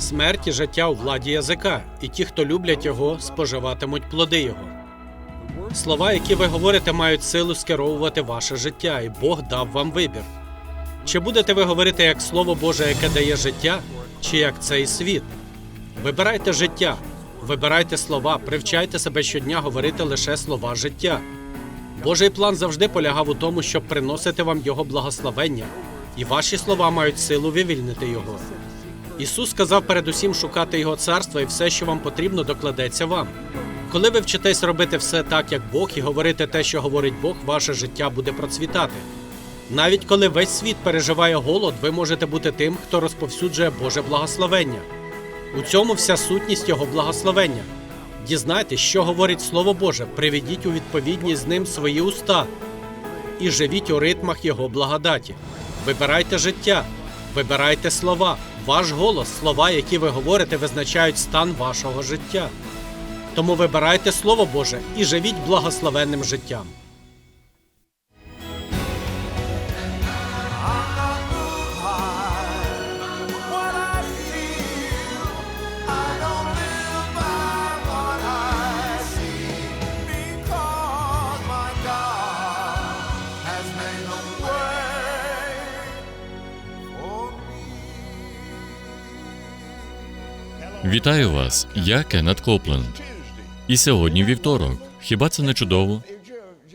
Смерть і життя у владі язика, і ті, хто люблять його, споживатимуть плоди його. Слова, які ви говорите, мають силу скеровувати ваше життя, і Бог дав вам вибір. Чи будете ви говорити як Слово Боже, яке дає життя, чи як цей світ? Вибирайте життя, вибирайте слова, привчайте себе щодня говорити лише слова життя. Божий план завжди полягав у тому, щоб приносити вам Його благословення, і ваші слова мають силу вивільнити Його. Ісус сказав передусім шукати Його царства, і все, що вам потрібно, докладеться вам. Коли ви вчитесь робити все так, як Бог, і говорити те, що говорить Бог, ваше життя буде процвітати. Навіть коли весь світ переживає голод, ви можете бути тим, хто розповсюджує Боже благословення. У цьому вся сутність Його благословення. Дізнайтесь, що говорить Слово Боже, приведіть у відповідність з ним свої уста і живіть у ритмах Його благодаті. Вибирайте життя, вибирайте слова. Ваш голос, слова, які ви говорите, визначають стан вашого життя. Тому вибирайте Слово Боже і живіть благословенним життям. Вітаю вас, я Кеннет Копленд. І сьогодні вівторок. Хіба це не чудово?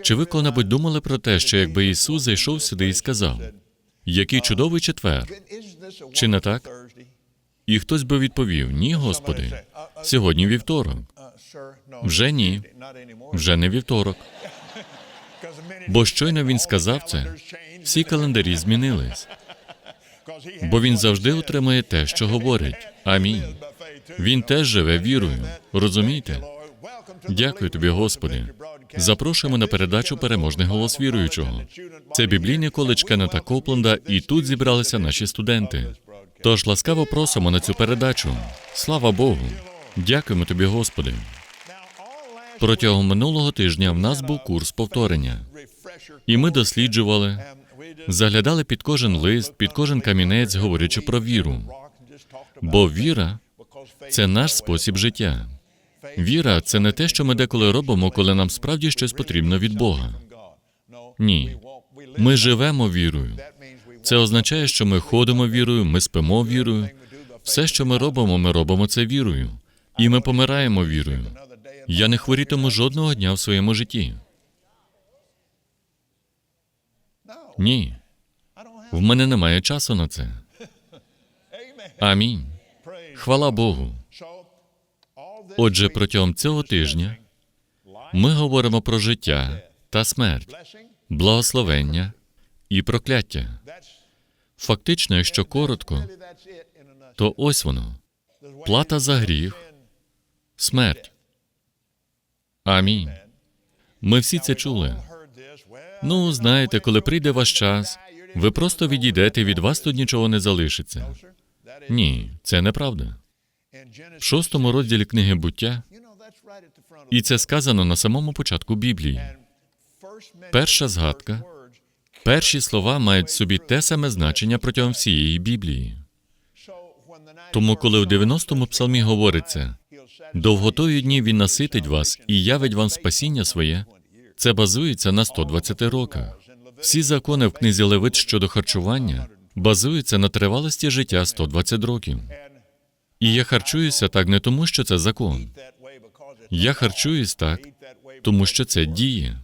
Чи ви коли-небудь думали про те, що якби Ісус зайшов сюди і сказав, який чудовий четвер? Чи не так? І хтось би відповів: Ні, Господи, сьогодні вівторок. Вже ні, вже не вівторок. Бо щойно він сказав це, всі календарі змінились. Бо він завжди отримує те, що говорить. Амінь. Він теж живе вірою. Розумієте? Дякую тобі, Господи. Запрошуємо на передачу Переможний голос віруючого. Це біблійний коледж Кеннета Копленда, і тут зібралися наші студенти. Тож ласкаво просимо на цю передачу. Слава Богу! Дякуємо тобі, Господи. Протягом минулого тижня в нас був курс повторення, і ми досліджували, заглядали під кожен лист, під кожен камінець, говорячи про віру. Бо віра це наш спосіб життя. Віра це не те, що ми деколи робимо, коли нам справді щось потрібно від Бога. Ні. Ми живемо вірою. Це означає, що ми ходимо вірою, ми спимо вірою. Все, що ми робимо, ми робимо це вірою. І ми помираємо вірою. Я не хворітиму жодного дня в своєму житті. Ні. В мене немає часу на це. Амінь. Хвала Богу. Отже, протягом цього тижня ми говоримо про життя та смерть, благословення і прокляття. Фактично, якщо коротко, то ось воно плата за гріх, смерть. Амінь. Ми всі це чули. Ну, знаєте, коли прийде ваш час, ви просто відійдете, від вас тут нічого не залишиться. Ні, це неправда. В шостому розділі книги буття, і це сказано на самому початку Біблії. Перша згадка, перші слова мають в собі те саме значення протягом всієї Біблії. Тому, коли в 90-му псалмі говориться довготою днів він наситить вас і явить вам спасіння своє, це базується на 120 роках. Всі закони в книзі Левит щодо харчування базуються на тривалості життя 120 років. І я харчуюся так не тому, що це закон. Я харчуюсь так, тому що це діє.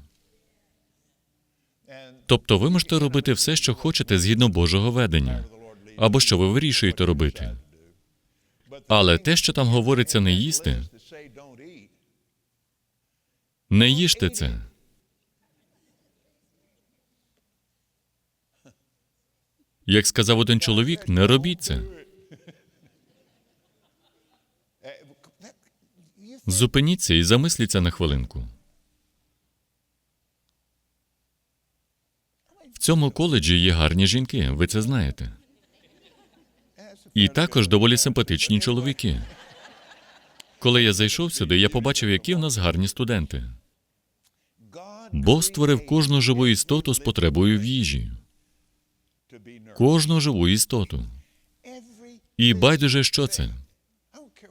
Тобто ви можете робити все, що хочете згідно Божого ведення, або що ви вирішуєте робити. Але те, що там говориться не їсти, не їжте це. Як сказав один чоловік, не робіть це. Зупиніться і замисліться на хвилинку. В цьому коледжі є гарні жінки, ви це знаєте. І також доволі симпатичні чоловіки. Коли я зайшов сюди, я побачив, які в нас гарні студенти. Бог створив кожну живу істоту з потребою в їжі, кожну живу істоту. І байдуже, що це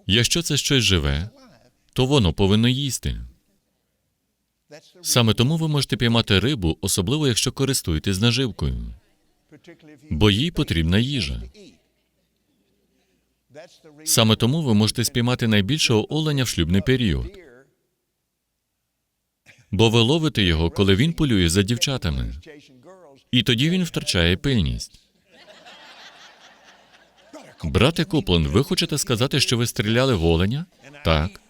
Якщо це щось живе, то воно повинно їсти. Саме тому ви можете піймати рибу, особливо якщо користуєтесь наживкою, бо їй потрібна їжа. Саме тому ви можете спіймати найбільшого оленя в шлюбний період, бо ви ловите його, коли він полює за дівчатами, і тоді він втрачає пильність. Брате Коплен, ви хочете сказати, що ви стріляли в оленя? Так.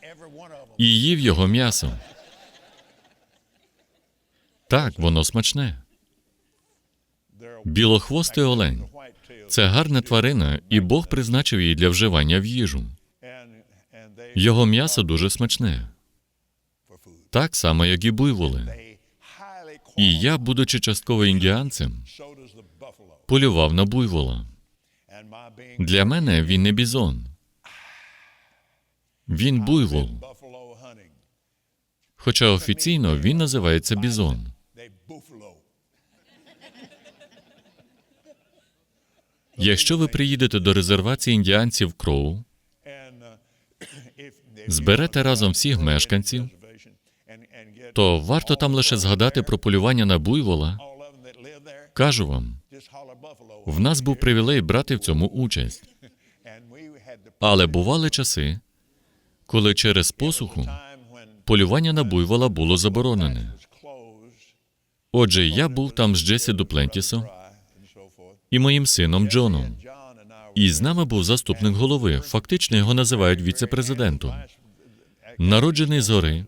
І їв його м'ясо. Так, воно смачне. Білохвостий олень. Це гарна тварина, і Бог призначив її для вживання в їжу. Його м'ясо дуже смачне, так само, як і буйволи. І я, будучи частково індіанцем, полював на буйвола. Для мене він не бізон. Він буйвол. Хоча офіційно він називається бізон. Якщо ви приїдете до резервації індіанців Кроу, зберете разом всіх мешканців, то варто там лише згадати про полювання на буйвола. Кажу вам, в нас був привілей брати в цьому участь. Але бували часи, коли через посуху полювання на буйвола було заборонене. Отже, я був там з Джесі Дуплентісом і моїм сином Джоном. І з нами був заступник голови. Фактично його називають віце-президентом. Народжений згори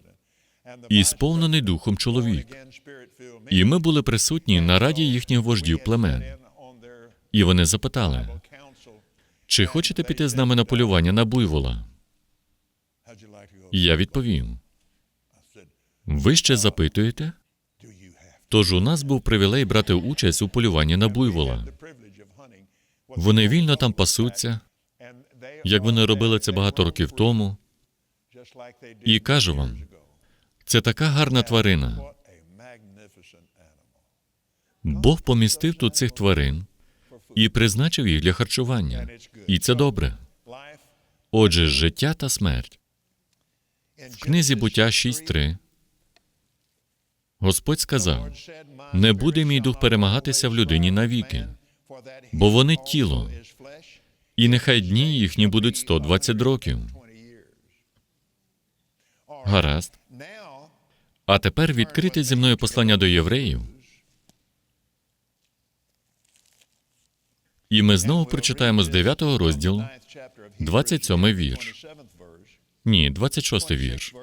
і сповнений духом чоловік. І ми були присутні на раді їхніх вождів племен. І вони запитали: чи хочете піти з нами на полювання на буйвола? І я відповів: ви ще запитуєте? Тож у нас був привілей брати участь у полюванні на буйвола. Вони вільно там пасуться, як вони робили це багато років тому. І кажу вам, це така гарна тварина. Бог помістив тут цих тварин і призначив їх для харчування. І це добре. Отже, життя та смерть. В книзі буття 6.3 Господь сказав: не буде мій дух перемагатися в людині навіки, бо вони тіло, і нехай дні їхні будуть 120 років. Гаразд. А тепер відкрите зі мною послання до євреїв. І ми знову прочитаємо з 9 розділу 27 вірш. Ні, 26 вірш.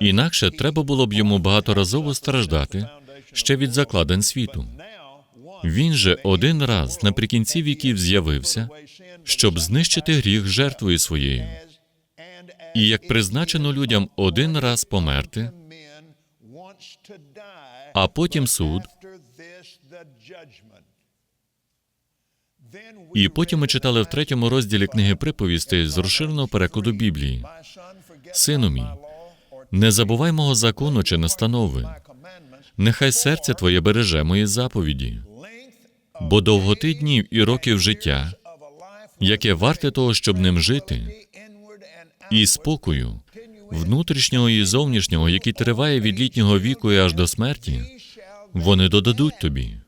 Інакше треба було б йому багаторазово страждати ще від закладен світу. Він же один раз наприкінці віків з'явився, щоб знищити гріх жертвою своєю. І як призначено людям один раз померти, а потім суд. І потім ми читали в третьому розділі книги приповістей з розширеного перекладу Біблії. Сину мій, не забувай мого закону чи настанови. Нехай серце твоє береже мої заповіді, бо довготи днів і років життя, яке варте того, щоб ним жити, і спокою, внутрішнього і зовнішнього, який триває від літнього віку і аж до смерті, вони додадуть тобі.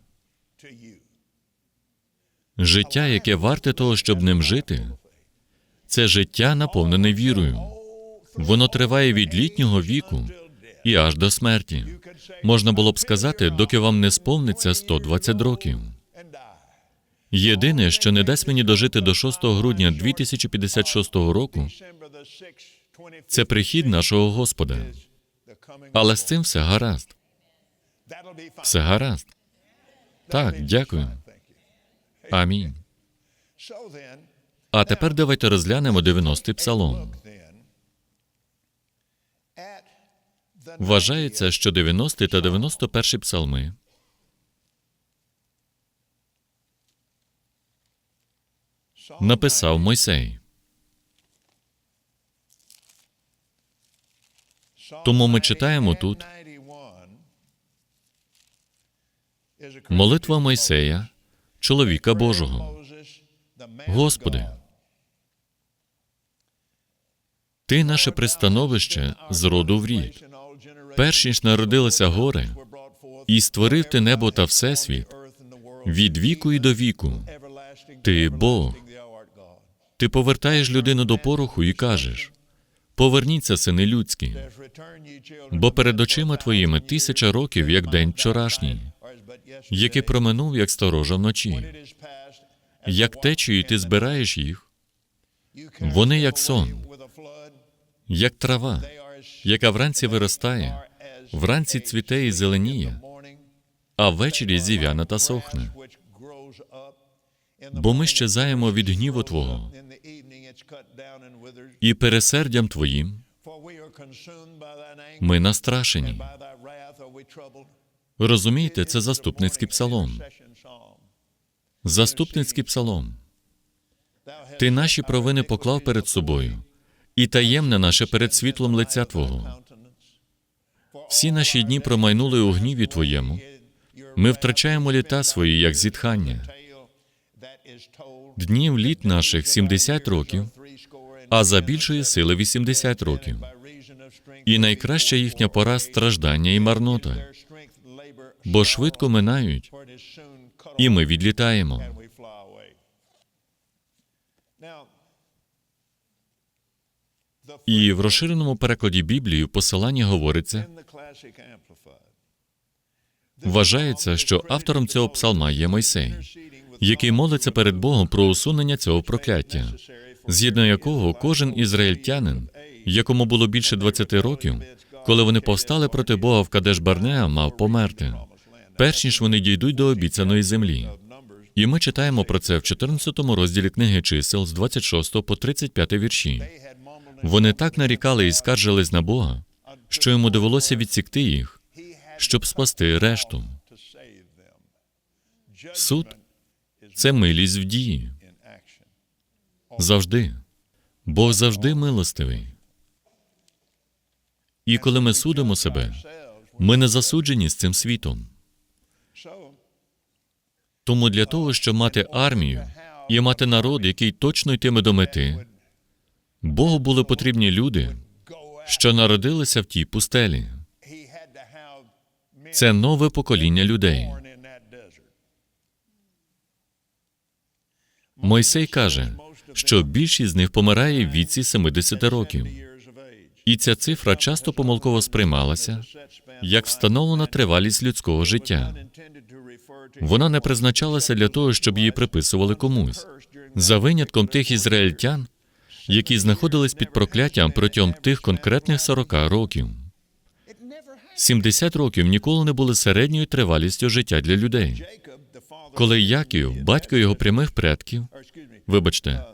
Життя, яке варте того, щоб ним жити, це життя, наповнене вірою. Воно триває від літнього віку і аж до смерті. Можна було б сказати, доки вам не сповниться 120 років. Єдине, що не дасть мені дожити до 6 грудня 2056 року, це прихід нашого Господа. Але з цим все гаразд. Все гаразд. Так, дякую. Амінь. А тепер давайте розглянемо 90-й псалом. Вважається, що 90 та 91 псалми написав Мойсей. Тому ми читаємо тут молитва Мойсея, чоловіка Божого. Господи, Ти наше пристановище з роду в рід. Перш ніж народилися гори, і створив ти небо та всесвіт від віку і до віку. Ти Бог. Ти повертаєш людину до пороху і кажеш: Поверніться, сини людські, бо перед очима твоїми тисяча років, як день вчорашній, який проминув, як сторожа вночі. Як течію ти збираєш їх, вони як сон, як трава, яка вранці виростає, вранці цвіте і зеленіє, а ввечері зів'яна та сохне. Бо ми щезаємо від гніву Твого і пересердям Твоїм ми настрашені. Розумієте, це заступницький псалом. Заступницький псалом. Ти наші провини поклав перед собою, і таємне наше перед світлом лиця Твого. Всі наші дні промайнули у гніві Твоєму. Ми втрачаємо літа свої, як зітхання. Днів літ наших 70 років, а за більшої сили 80 років. І найкраща їхня пора страждання і марнота, бо швидко минають, і ми відлітаємо. І в розширеному перекладі Біблії в посиланні говориться, вважається, що автором цього псалма є Мойсей, який молиться перед Богом про усунення цього прокляття, згідно якого кожен ізраїльтянин, якому було більше 20 років, коли вони повстали проти Бога в Кадеш Барнеа, мав померти, перш ніж вони дійдуть до обіцяної землі. І ми читаємо про це в 14 розділі книги чисел з 26 по 35 вірші. Вони так нарікали і скаржились на Бога, що йому довелося відсікти їх, щоб спасти решту. Суд це милість в дії. Завжди. Бог завжди милостивий. І коли ми судимо себе, ми не засуджені з цим світом. Тому для того, щоб мати армію і мати народ, який точно йтиме до мети, Богу були потрібні люди, що народилися в тій пустелі. Це нове покоління людей. Мойсей каже, що більшість з них помирає в віці 70 років. І ця цифра часто помилково сприймалася як встановлена тривалість людського життя. Вона не призначалася для того, щоб її приписували комусь, за винятком тих ізраїльтян, які знаходились під прокляттям протягом тих конкретних 40 років. 70 років ніколи не були середньою тривалістю життя для людей. Коли Яків, батько його прямих предків, вибачте,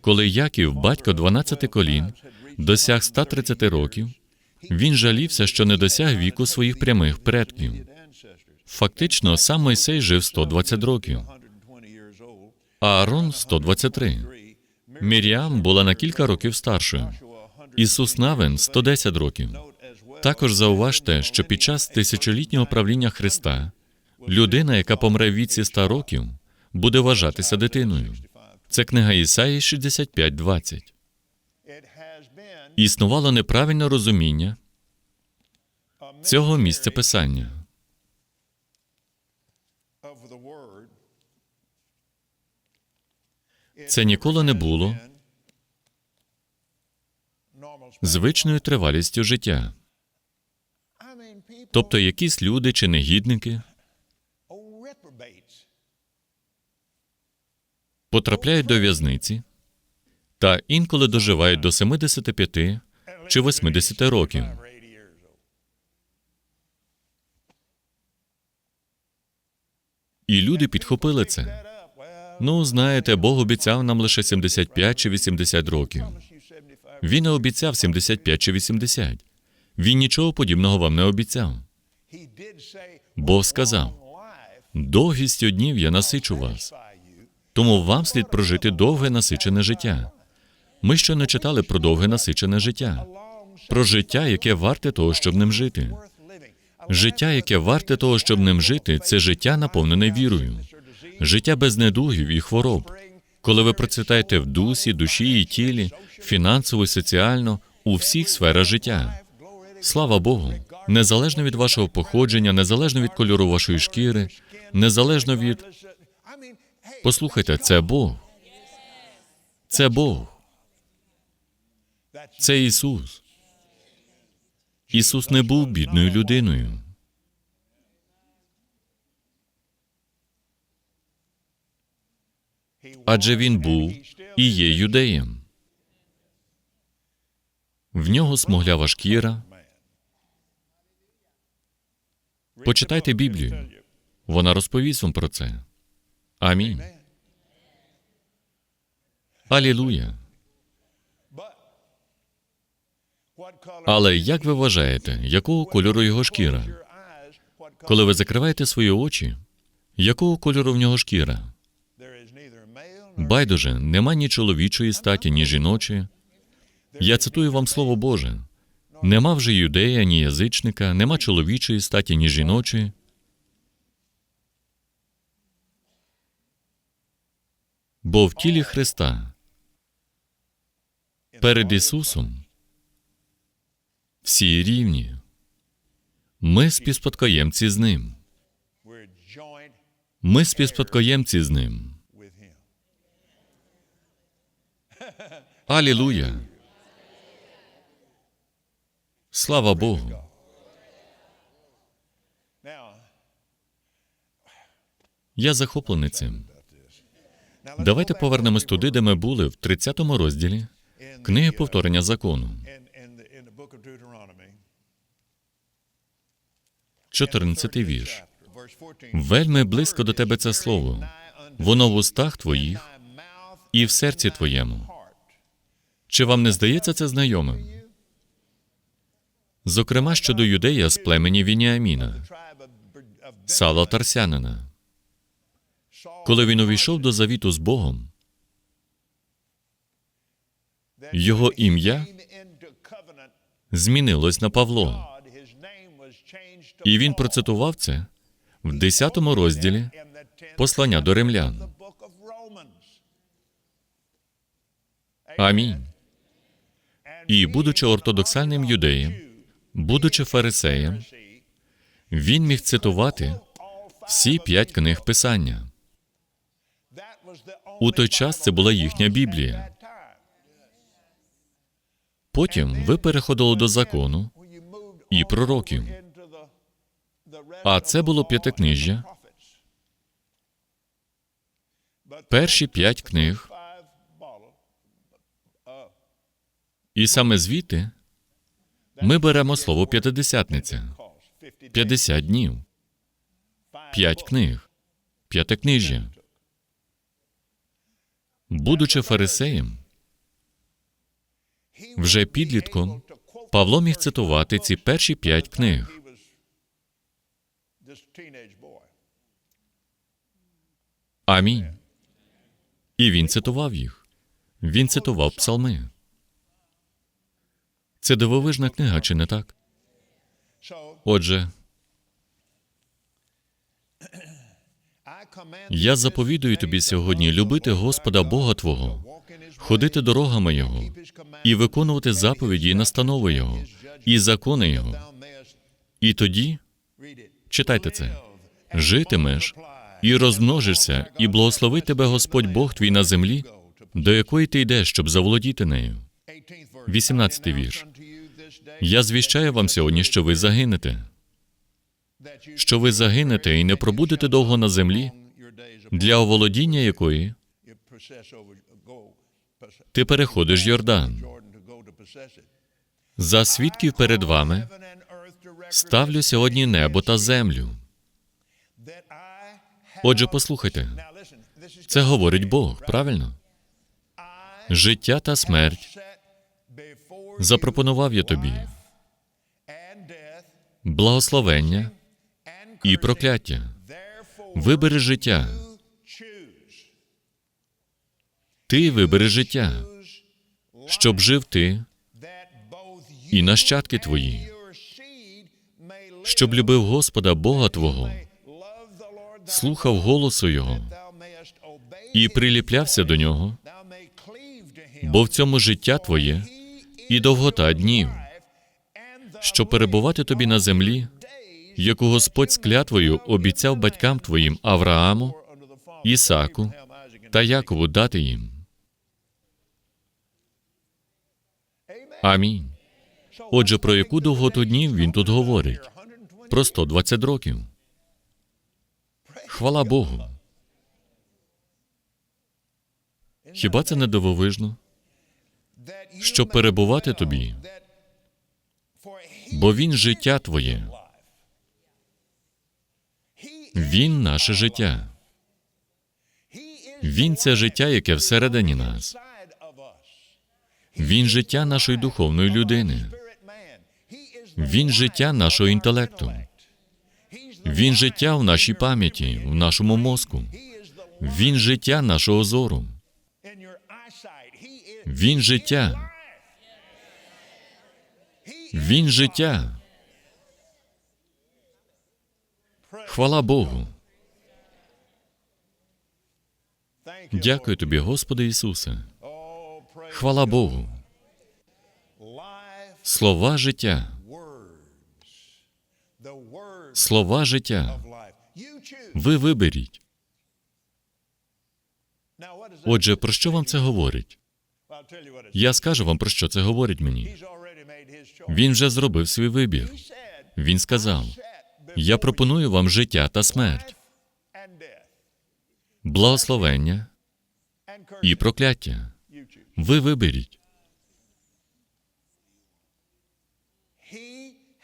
коли Яків, батько 12 колін, досяг 130 років, він жалівся, що не досяг віку своїх прямих предків. Фактично, сам Мойсей жив 120 років, а Аарон 123. Міріам була на кілька років старшою. Ісус Навин 110 років. Також зауважте, що під час тисячолітнього правління Христа людина, яка помре в віці 100 років, буде вважатися дитиною. Це книга Ісаї 65.20. Існувало неправильне розуміння цього місця писання. Це ніколи не було звичною тривалістю життя. Тобто якісь люди чи негідники потрапляють до в'язниці та інколи доживають до 75 чи 80 років. І люди підхопили це. Ну, знаєте, Бог обіцяв нам лише 75 чи 80 років. Він не обіцяв 75 чи 80. Він нічого подібного вам не обіцяв. Бог сказав: довгістю днів я насичу вас, тому вам слід прожити довге насичене життя. Ми ще не читали про довге насичене життя, про життя, яке варте того, щоб ним жити. Життя, яке варте того, щоб ним жити, це життя, наповнене вірою, життя без недугів і хвороб, коли ви процвітаєте в дусі, душі і тілі, фінансово соціально, у всіх сферах життя. Слава Богу! Незалежно від вашого походження, незалежно від кольору вашої шкіри, незалежно від. Послухайте, це Бог. Це Бог. Це Ісус. Ісус не був бідною людиною. Адже він був і є юдеєм. В нього смуглява шкіра. Почитайте Біблію. Вона розповість вам про це. Амінь. Алілуя. Але як ви вважаєте, якого кольору його шкіра? Коли ви закриваєте свої очі, якого кольору в нього шкіра? Байдуже, нема ні чоловічої статі, ні жіночої. Я цитую вам слово Боже. Нема вже юдея, ні язичника, нема чоловічої статі, ні жіночої. Бо в тілі Христа перед Ісусом всі рівні. Ми співспадкоємці з Ним. Ми співспадкоємці з Ним. Алілуя! Слава Богу! Я захоплений цим. Давайте повернемось туди, де ми були, в 30 розділі книги повторення закону, 14 вірш. Вельми близько до тебе це слово, воно в устах твоїх і в серці твоєму. Чи вам не здається це знайомим? Зокрема, щодо юдея з племені Вініаміна, Сала Тарсянина. Коли він увійшов до завіту з Богом, його ім'я змінилось на Павло. І він процитував це в 10 розділі послання до римлян. Амінь. І, будучи ортодоксальним юдеєм, будучи фарисеєм, він міг цитувати всі п'ять книг Писання. У той час це була їхня Біблія. Потім ви переходили до закону і пророків. А це було п'ятикнижжя. Перші п'ять книг. І саме звідти ми беремо слово п'ятидесятниця. 50 днів, п'ять книг, п'ятикнижжя. Будучи фарисеєм, вже підлітком Павло міг цитувати ці перші п'ять книг. Амінь. І він цитував їх. Він цитував псалми. Це дивовижна книга, чи не так? Отже, я заповідую тобі сьогодні любити Господа Бога Твого, ходити дорогами Його і виконувати заповіді і настанови Його, і закони Його. І тоді читайте це, житимеш і розмножишся, і благословить тебе Господь Бог твій на землі, до якої ти йдеш, щоб заволодіти нею. 18 вірш. Я звіщаю вам сьогодні, що ви загинете, що ви загинете і не пробудете довго на землі, для оволодіння якої ти переходиш Йордан. За свідків перед вами ставлю сьогодні небо та землю. Отже, послухайте, це говорить Бог, правильно? Життя та смерть запропонував я тобі благословення і прокляття. Вибери життя. Ти вибери життя, щоб жив ти і нащадки твої, щоб любив Господа Бога Твого, слухав голосу Його і приліплявся до нього, бо в цьому життя твоє і довгота днів, щоб перебувати тобі на землі, яку Господь з клятвою обіцяв батькам твоїм Аврааму, Ісаку та Якову дати їм. Амінь. Отже, про яку довготу днів він тут говорить? Про 120 років. Хвала Богу. Хіба це не дивовижно? Щоб перебувати тобі, бо він життя твоє, він наше життя. Він це життя, яке всередині нас. Він життя нашої духовної людини. Він життя нашого інтелекту. Він життя в нашій пам'яті, в нашому мозку. Він життя нашого зору. Він життя. Він життя. Хвала Богу. Дякую тобі, Господи Ісусе. Хвала Богу. Слова життя. Слова життя. Ви виберіть. Отже, про що вам це говорить? Я скажу вам, про що це говорить мені. Він вже зробив свій вибір. Він сказав: Я пропоную вам життя та смерть, благословення і прокляття. Ви виберіть.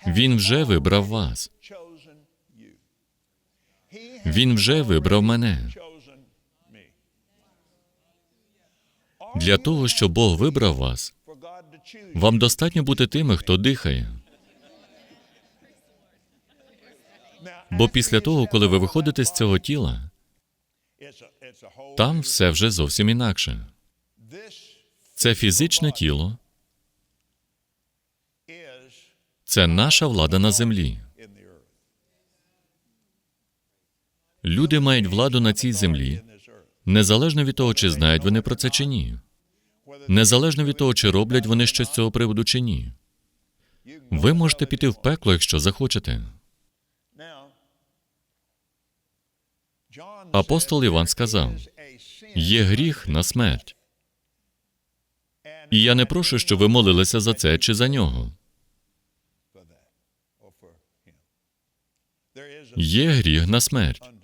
Він вже вибрав вас. Він вже вибрав мене. Для того, щоб Бог вибрав вас, вам достатньо бути тими, хто дихає. Бо після того, коли ви виходите з цього тіла, там все вже зовсім інакше. Це фізичне тіло, це наша влада на землі. Люди мають владу на цій землі, незалежно від того, чи знають вони про це чи ні. Незалежно від того, чи роблять вони щось з цього приводу чи ні. Ви можете піти в пекло, якщо захочете. Апостол Іван сказав: є гріх на смерть. І я не прошу, щоб ви молилися за це чи за нього. Є гріх на смерть.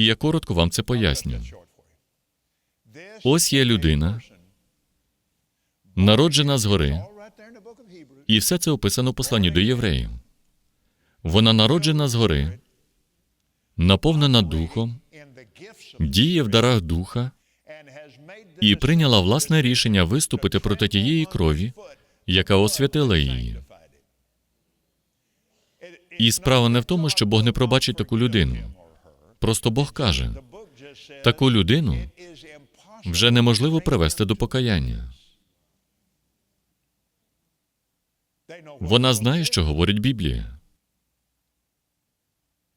І я коротко вам це поясню. Ось є людина, народжена згори, і все це описано в посланні до євреїв. Вона народжена згори, наповнена духом, діє в дарах духа і прийняла власне рішення виступити проти тієї крові, яка освятила її. І справа не в тому, що Бог не пробачить таку людину. Просто Бог каже, таку людину вже неможливо привести до покаяння. Вона знає, що говорить Біблія.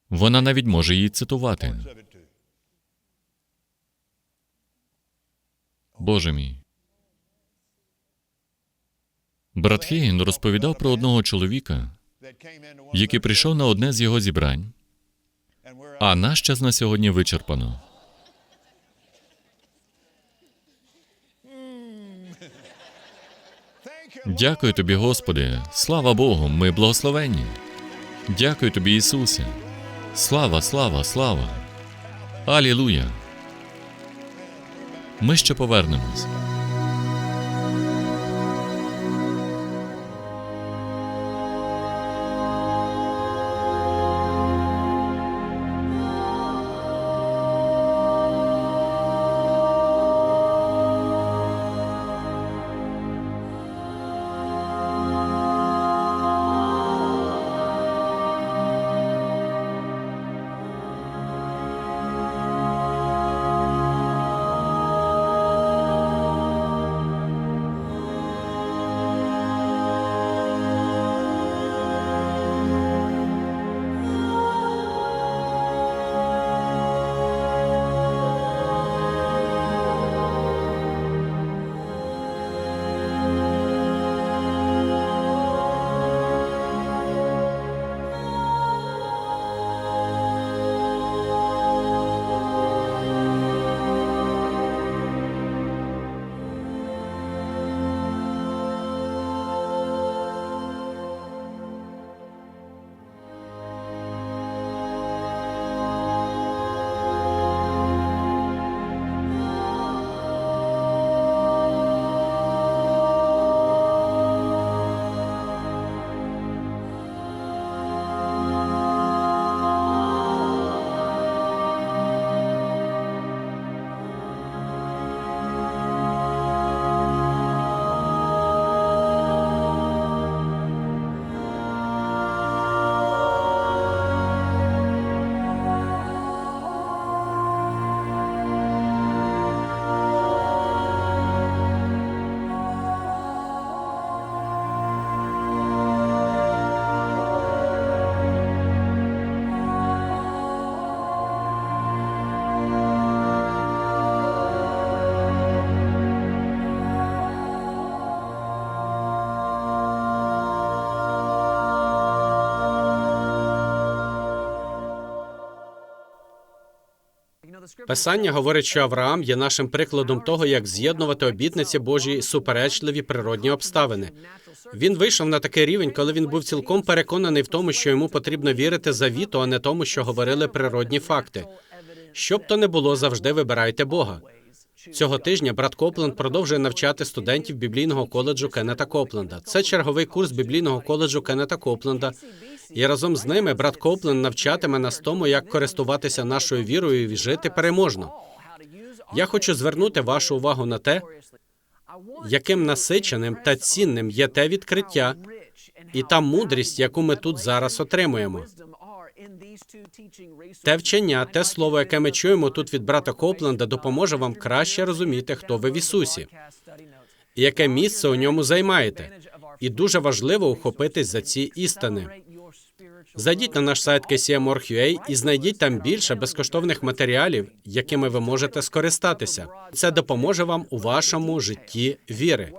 Вона навіть може її цитувати. Боже мій. Брат Хейген розповідав про одного чоловіка, який прийшов на одне з його зібрань, а наш час на сьогодні вичерпано. Дякую тобі, Господи. Слава Богу, ми благословенні. Дякую тобі, Ісусе. Слава, слава, слава. Алілуя. Ми ще повернемось. Писання говорить, що Авраам є нашим прикладом того, як з'єднувати обітниці Божі суперечливі природні обставини. Він вийшов на такий рівень, коли він був цілком переконаний в тому, що йому потрібно вірити завіту, а не тому, що говорили природні факти. Що б то не було, завжди вибирайте Бога. Цього тижня брат Копленд продовжує навчати студентів біблійного коледжу Кеннета Копленда. Це черговий курс біблійного коледжу Кеннета Копленда. І разом з ними брат Копленд навчатиме нас тому, як користуватися нашою вірою і жити переможно. Я хочу звернути вашу увагу на те, яким насиченим та цінним є те відкриття і та мудрість, яку ми тут зараз отримуємо. Те вчення, те слово, яке ми чуємо тут від брата Копленда, допоможе вам краще розуміти, хто ви в Ісусі, і яке місце у ньому займаєте. І дуже важливо ухопитись за ці істини. Зайдіть на наш сайт KCM.org.ua і знайдіть там більше безкоштовних матеріалів, якими ви можете скористатися. Це допоможе вам у вашому житті віри.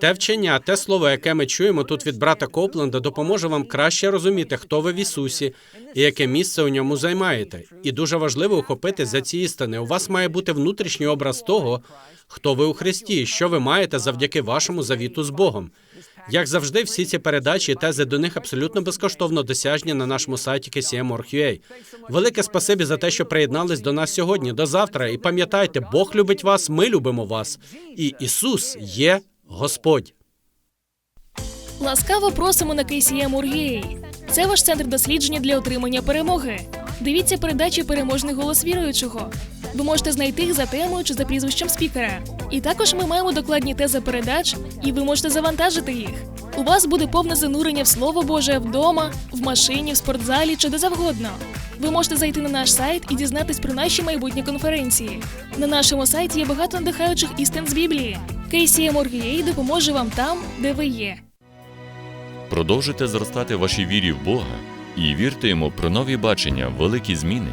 Те вчення, те слово, яке ми чуємо тут від брата Копленда, допоможе вам краще розуміти, хто ви в Ісусі і яке місце у ньому займаєте. І дуже важливо ухопити за ці істини. У вас має бути внутрішній образ того, хто ви у Христі, що ви маєте завдяки вашому завіту з Богом. Як завжди, всі ці передачі тези до них абсолютно безкоштовно досяжні на нашому сайті KCM.org.ua. Велике спасибі за те, що приєднались до нас сьогодні. До завтра. І пам'ятайте, Бог любить вас, ми любимо вас. І Ісус є Господь. Ласкаво просимо на KCM Ургей. Це ваш центр дослідження для отримання перемоги. Дивіться передачі Переможний голос віруючого. Ви можете знайти їх за темою чи за прізвищем спікера. І також ми маємо докладні тези передач, і ви можете завантажити їх. У вас буде повне занурення в Слово Боже вдома, в машині, в спортзалі чи де завгодно. Ви можете зайти на наш сайт і дізнатись про наші майбутні конференції. На нашому сайті є багато надихаючих істин з Біблії. KCM Ургей допоможе вам там, де ви є. Продовжуйте зростати вашій вірі в Бога і вірте йому про нові бачення, великі зміни